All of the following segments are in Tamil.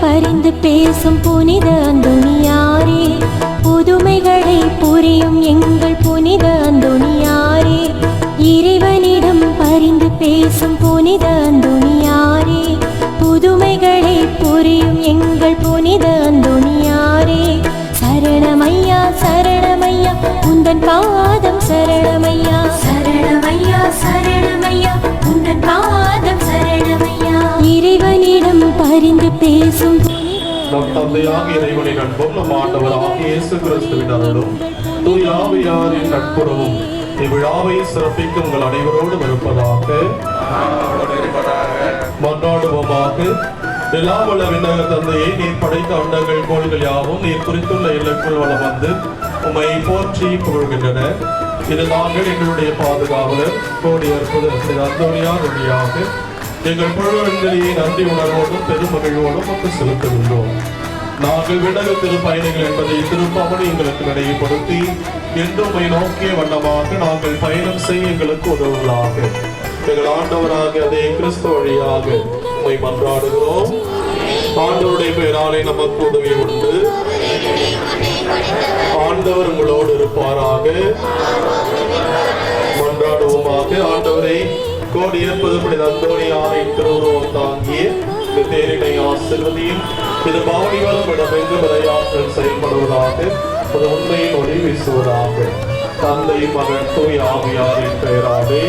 பரிந்து பேசும் புனித அந்தோணியாரே. புதுமைகளை புரியும் எங்கள் புனித அந்தோணியாரே. இறைவனிடம் பரிந்து பேசும் புனித அந்தோணியாரே நம் தந்தையாக இறைவனின் நட்பும் நம் ஆண்டவராக இயேசு கிறிஸ்துவின் அருளும் தூய் நட்புறவும் இவ்விழாவை சிறப்பிக்கும் உங்கள் அனைவரோடும் இருப்பதாக மன்றாடுவோமாக எல்லாம் வல்ல விண்ணக தந்தையை நீர் படைத்த அண்டங்கள் கோள்கள் யாவும் நீர் குறித்துள்ள எல்லைக்குள் வளம் வந்து உம்மை போற்றி புகழ்கின்றன இது நாங்கள் எங்களுடைய பாதுகாவலர் கோடி அற்புத அந்தோனியார் வழியாக எங்கள் புகழ்ந்தலியை நன்றி உணர்வோடும் பெருமகிழ்வோடும் செலுத்த செலுத்துகின்றோம். நாங்கள் விடகு திருப்பயணிகள் என்பதை திருப்பாமல் எங்களுக்கு நினைவுபடுத்தி என்றுமை நோக்கிய வண்ணமாக நாங்கள் பயணம் செய்ய எங்களுக்கு உதவுகளாக எங்கள் ஆண்டவராக அதே கிறிஸ்துவ வழியாக உண்மை மன்றாடுகிறோம். ஆண்டவருடைய பெயராலே நமக்கு உதவி உண்டு. ஆண்டவர் உங்களோடு இருப்பாராக. கோடி ஏற்பது புனித அந்தோணியாரின் திருவுருவம் தாங்கிய இந்த தேரினை ஆசிர்வதியும். இது பாவனிகளும் இடமெங்கும் விளையாற்றல் செயல்படுவதாக அது உண்மையின் ஒளி வீசுவதாக. தந்தை மகன் தூய் ஆவியாரின் பெயராவே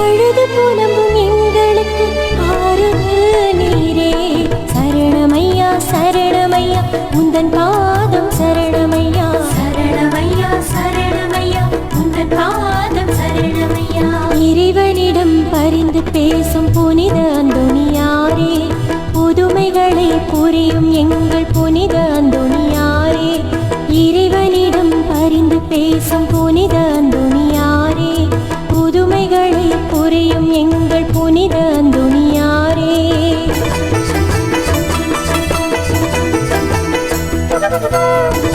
அழுது புலம்பும் எங்களுக்கு ஆறுதல் நீரே. சரணமையா சரணமையா பேசும் புனித அந்தோணியாரே. புதுமைகளை புரியும் எங்கள் புனித அந்தோணியாரே. இறைவனிடம் பரிந்து பேசும் புனித அந்தோணியாரே. புதுமைகளை புரியும் எங்கள் புனித அந்துணியாரே. Thank you.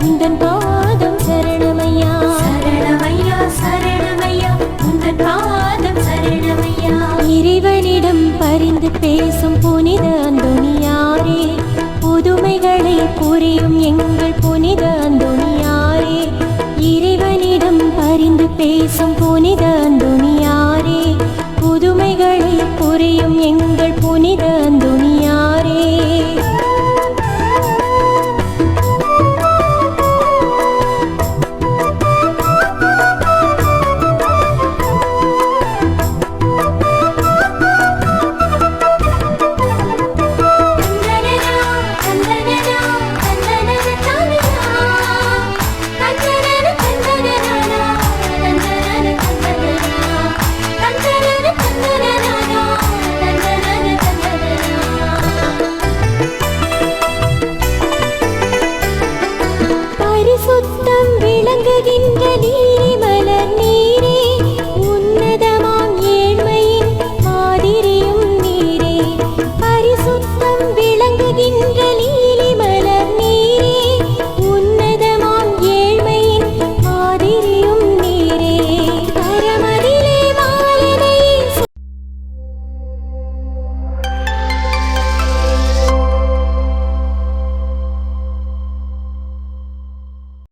உந்தன் பாதம் சரணமையா? சரணமையா சரணமையா? உந்தன் பாதம் சரணமையா? இறைவனிடம் பரிந்து பேசும் புனித அந்தோணியாரே புதுமைகளை புரியும் எங்கள் பரிசுத்தம் விளங்குகின்ற நீரி மலர் நீரே உன்னதமாம் ஏழ்மையின் மாதிரியும் நீரே. பரிசுத்தம் விளங்குகின்ற நீர்